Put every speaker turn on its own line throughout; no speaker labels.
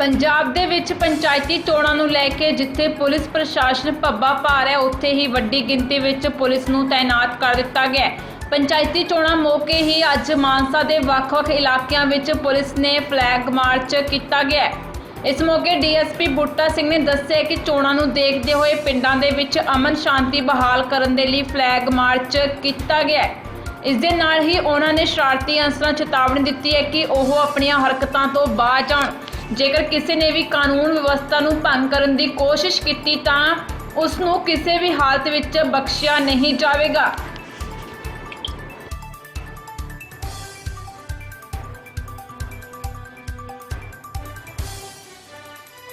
ਪੰਜਾਬ ਦੇ ਵਿੱਚ ਪੰਚਾਇਤੀ ਚੋਣਾਂ ਨੂੰ ਲੈ ਕੇ ਜਿੱਥੇ ਪੁਲਿਸ ਪ੍ਰਸ਼ਾਸਨ ਭੱਬਾ ਭਾਰ ਹੈ, ਉੱਥੇ ਹੀ ਵੱਡੀ ਗਿਣਤੀ ਵਿੱਚ ਪੁਲਿਸ ਨੂੰ ਤਾਇਨਾਤ ਕਰ ਦਿੱਤਾ ਗਿਆ ਹੈ। ਪੰਚਾਇਤੀ ਚੋਣਾਂ ਮੌਕੇ ਹੀ ਅੱਜ ਮਾਨਸਾ ਦੇ ਵੱਖ-ਵੱਖ ਇਲਾਕਿਆਂ ਵਿੱਚ ਪੁਲਿਸ ਨੇ ਫਲੈਗ ਮਾਰਚ ਕੀਤਾ ਗਿਆ ਹੈ। ਇਸ ਮੌਕੇ ਡੀਐਸਪੀ ਬੁੱਟਾ ਸਿੰਘ ਨੇ ਦੱਸਿਆ ਕਿ ਚੋਣਾਂ ਨੂੰ ਦੇਖਦੇ ਹੋਏ ਪਿੰਡਾਂ ਦੇ ਵਿੱਚ ਅਮਨ ਸ਼ਾਂਤੀ ਬਹਾਲ ਕਰਨ ਦੇ ਲਈ ਫਲੈਗ ਮਾਰਚ ਕੀਤਾ ਗਿਆ ਹੈ। ਇਸ ਦੇ ਨਾਲ ਹੀ ਉਹਨਾਂ ਨੇ ਸ਼ਰਾਰਤੀ ਅਨਸਰਾਂ ਚੇਤਾਵਨੀ ਦਿੱਤੀ ਹੈ ਕਿ ਉਹ ਆਪਣੀਆਂ ਹਰਕਤਾਂ ਤੋਂ ਬਾਜ਼ ਜਾਣ। ਜੇਕਰ ਕਿਸੇ ਨੇ ਵੀ ਕਾਨੂੰਨ ਵਿਵਸਥਾ ਨੂੰ ਭੰਗ ਕਰਨ ਦੀ ਕੋਸ਼ਿਸ਼ ਕੀਤੀ ਤਾਂ ਉਸ ਨੂੰ ਕਿਸੇ ਵੀ ਹਾਲਤ ਵਿੱਚ ਬਖਸ਼ਿਆ ਨਹੀਂ ਜਾਵੇਗਾ।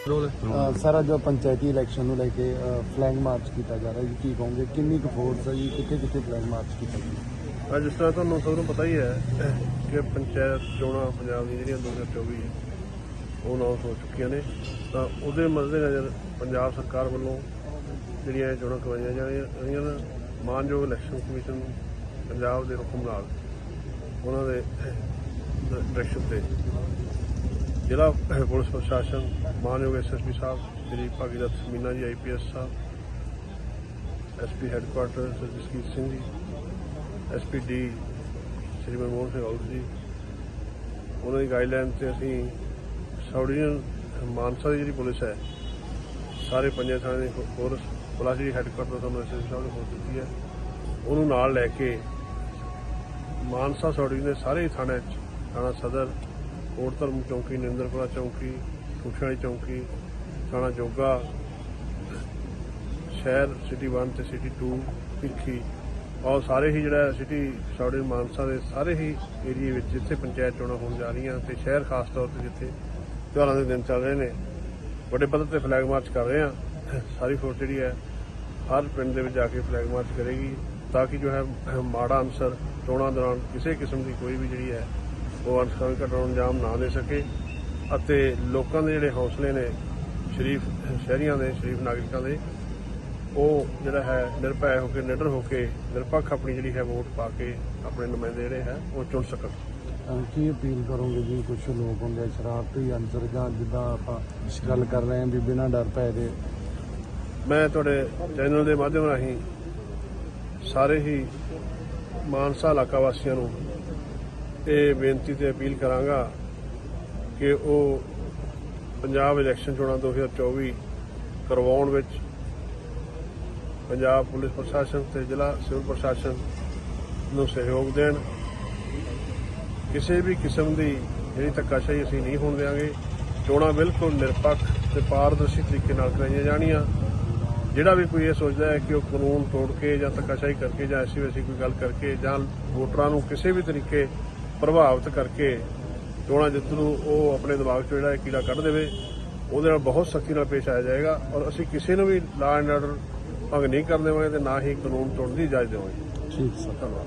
ਅ, ਸਰ ਜੋ ਪੰਚਾਇਤੀ ਇਲੈਕਸ਼ਨ ਨੂੰ ਲੈ ਕੇ ਫਲੈਗ ਮਾਰਚ ਕੀਤਾ ਜਾ ਰਿਹਾ ਜੀ ਕੀ ਕਹੋਗੇ? ਕਿੰਨੀ ਕੁ ਫੋਰਸ ਹੈ ਜੀ? ਕਿੱਥੇ ਕਿੱਥੇ ਫਲੈਗ ਮਾਰਚ ਕੀਤਾ ਜੀ
ਅੱਜ ਜਿਸ ਤਰ੍ਹਾਂ ਤੁਹਾਨੂੰ ਸਭ ਨੂੰ ਪਤਾ ਹੀ ਹੈ ਕਿ ਪੰਚਾਇਤ ਚੋਣਾਂ ਪੰਜਾਬ ਦੀਆਂ ਜਿਹੜੀਆਂ 2024 ਹੈ ਉਹ ਅਨਾਉਂਸ ਹੋ ਚੁੱਕੀਆਂ ਨੇ। ਤਾਂ ਉਹਦੇ ਮੱਦੇਨਜ਼ਰ ਪੰਜਾਬ ਸਰਕਾਰ ਵੱਲੋਂ ਜਿਹੜੀਆਂ ਇਹ ਚੋਣਾਂ ਕਰਵਾਈਆਂ ਜਾ ਰਹੀਆਂ ਨੇ, ਮਾਨਯੋਗ ਇਲੈਕਸ਼ਨ ਕਮਿਸ਼ਨ ਪੰਜਾਬ ਦੇ ਹੁਕਮ ਨਾਲ ਉਹਨਾਂ ਦੇ ਡਾਇਰੈਕਸ਼ਨ ਤੇ। ਜ਼ਿਲ੍ਹਾ ਪੁਲਿਸ ਪ੍ਰਸ਼ਾਸਨ, ਮਾਨਯੋਗ ਐਸਐਸਪੀ ਸਾਹਿਬ, ਸ੍ਰੀ ਭਾਗੀਰਥ ਮੀਨਾ ਜੀ ਆਈਪੀਐਸ ਸਾਹਿਬ SP headquarters sir Jaskir Singh ji SPD Shri Manmohan Singh Aulakh ji. ਉਹਨਾਂ ਦੀ ਗਾਈਡਲਾਈਨ ਤੇ ਅਸੀਂ ਸਾਊਡੀਅਨ ਮਾਨਸਾ ਦੀ ਜਿਹੜੀ ਪੁਲਿਸ ਹੈ, ਸਾਰੇ ਪੰਜੇ ਥਾਣੇ ਦੀ ਫੋਰਸ ਪੁਲਿਸ ਦੀ ਹੈੱਡਕੁਆਰਟਰ ਤੋਂ ਸਾਨੂੰ ਸਾਹਿਬ ਨੇ ਹੋ ਦਿੱਤੀ ਹੈ। ਉਹਨੂੰ ਨਾਲ ਲੈ ਕੇ ਮਾਨਸਾ ਸਾਊਡੀ ਦੇ ਸਾਰੇ ਥਾਣਿਆਂ 'ਚ, ਥਾਣਾ ਸਦਰ ਕੋਟ ਧਰਮ ਚੌਂਕੀ, ਨਿੰਦਰਪੁਰਾ ਚੌਂਕੀ ਖੁਸ਼ਾਲੀ ਚੌਂਕੀ, ਥਾਣਾ ਜੋਗਾ, ਸ਼ਹਿਰ ਸਿਟੀ 1 ਤੇ ਸਿਟੀ 2 ਭਿੱਖੀ ਔਰ ਸਾਰੇ ਹੀ ਜਿਹੜਾ ਸਿਟੀ ਸਾਊਡੀ ਮਾਨਸਾ ਦੇ ਸਾਰੇ ਹੀ ਏਰੀਏ ਵਿੱਚ ਜਿੱਥੇ ਪੰਚਾਇਤ ਚੋਣਾਂ ਹੋਣ ਜਾ ਰਹੀਆਂ ਤੇ ਸ਼ਹਿਰ ਖਾਸ ਤੌਰ ਤੇ ਜਿੱਥੇ ਤਿਉਹਾਰਾਂ ਦੇ ਦਿਨ ਚੱਲ ਰਹੇ ਨੇ। ਵੱਡੇ ਪੱਧਰ ਤੇ ਫਲੈਗ ਮਾਰਚ ਕਰ ਰਹੇ ਆ। ਸਾਰੀ ਫੋਰਸ ਜਿਹੜੀ ਹੈ, ਹਰ ਪਿੰਡ ਦੇ ਵਿੱਚ ਜਾ ਕੇ ਫਲੈਗ ਮਾਰਚ ਕਰੇਗੀ ਤਾਂ ਕਿ ਜੋ ਹੈ, ਮਾੜਾ ਅਨਸਰ ਚੋਣਾਂ ਦੌਰਾਨ ਕਿਸੇ ਕਿਸਮ ਦੀ ਕੋਈ ਵੀ ਜਿਹੜੀ ਹੈ, ਉਹ ਅਨਸਰਾਂ ਘਟਨਾ ਨੂੰ ਅੰਜਾਮ ਨਾ ਦੇ ਸਕੇ ਅਤੇ ਲੋਕਾਂ ਦੇ ਜਿਹੜੇ ਹੌਸਲੇ ਨੇ, ਸ਼ਰੀਫ, ਸ਼ਹਿਰੀਆਂ ਦੇ, ਸ਼ਰੀਫ ਨਾਗਰਿਕਾਂ ਦੇ, ਉਹ ਜਿਹੜਾ ਹੈ, ਨਿਰਭੈ ਹੋ ਕੇ, ਨਿਡਰ ਹੋ ਕੇ, ਨਿਰਪੱਖ ਆਪਣੀ ਜਿਹੜੀ ਹੈ ਵੋਟ ਪਾ ਕੇ ਆਪਣੇ ਨੁਮਾਇੰਦੇ ਜਿਹੜੇ ਹੈ, ਉਹ ਚੁਣ ਸਕਣ।
ਕੀ ਅਪੀਲ ਕਰੋਗੇ ਜੀ? ਕੁਝ ਲੋਕ ਹੁੰਦੇ ਸ਼ਰਾਰਤੀ ਅੰਸਰ ਜਾਂ ਜਿੱਦਾਂ ਆਪਾਂ ਗੱਲ ਕਰ ਰਹੇ ਹਾਂ ਵੀ ਬਿਨਾਂ ਡਰ ਭੈ ਦੇ
ਮੈਂ ਤੁਹਾਡੇ ਚੈਨਲ ਦੇ ਮਾਧਿਅਮ ਰਾਹੀਂ ਸਾਰੇ ਹੀ ਮਾਨਸਾ ਇਲਾਕਾ ਵਾਸੀਆਂ ਨੂੰ ਇਹ ਬੇਨਤੀ ਤੇ ਅਪੀਲ ਕਰਾਂਗਾ ਕਿ ਉਹ ਪੰਜਾਬ ਇਲੈਕਸ਼ਨ ਚੋਣਾਂ 2024 ਕਰਵਾਉਣ ਵਿੱਚ ਪੰਜਾਬ ਪੁਲਿਸ ਪ੍ਰਸ਼ਾਸਨ ਤੇ ਜ਼ਿਲ੍ਹਾ ਸਿਵਲ ਪ੍ਰਸ਼ਾਸਨ ਨੂੰ ਸਹਿਯੋਗ ਦੇਣ ਕਿਸੇ ਵੀ ਕਿਸਮ ਦੀ ਜਿਹੜੀ ਧੱਕਾਸ਼ਾਹੀ ਅਸੀਂ ਨਹੀਂ ਹੋਣ ਦੇਵਾਂਗੇ ਚੋਣਾਂ ਬਿਲਕੁਲ ਨਿਰਪੱਖ ਤੇ ਪਾਰਦਰਸ਼ੀ ਤਰੀਕੇ ਨਾਲ ਕਰਾਈਆਂ ਜਾਣੀਆਂ। ਜਿਹੜਾ ਵੀ ਕੋਈ ਇਹ ਸੋਚਦਾ ਹੈ ਕਿ ਉਹ ਕਾਨੂੰਨ ਤੋੜ ਕੇ ਜਾਂ ਧੱਕਾਸ਼ਾਹੀ ਕਰਕੇ ਜਾਂ ਐਸੀ ਵੈਸੀ ਕੋਈ ਗੱਲ ਕਰਕੇ ਜਾਂ ਵੋਟਰਾਂ ਨੂੰ ਕਿਸੇ ਵੀ ਤਰੀਕੇ ਪ੍ਰਭਾਵਿਤ ਕਰਕੇ ਚੋਣਾਂ ਜਿੱਤ ਨੂੰ ਉਹ ਆਪਣੇ ਦਿਮਾਗ 'ਚ ਜਿਹੜਾ ਕੀੜਾ ਕੱਢ ਦੇਵੇ ਉਹਦੇ ਨਾਲ ਬਹੁਤ ਸਖਤੀ ਨਾਲ ਪੇਸ਼ ਆਇਆ ਜਾਏਗਾ ਔਰ ਅਸੀਂ ਕਿਸੇ ਨੂੰ ਵੀ ਲਾਅ ਐਂਡ ਆਰਡਰ ਭੰਗ ਨਹੀਂ ਕਰਨ ਦੇਵਾਂਗੇ ਤੇ ਨਾ ਹੀ ਕਾਨੂੰਨ ਤੋੜਨ ਦੀ ਇਜਾਜ਼ਤ ਦੇਵਾਂਗੇ।
ਠੀਕ ਸਰ
ਧੰਨਵਾਦ।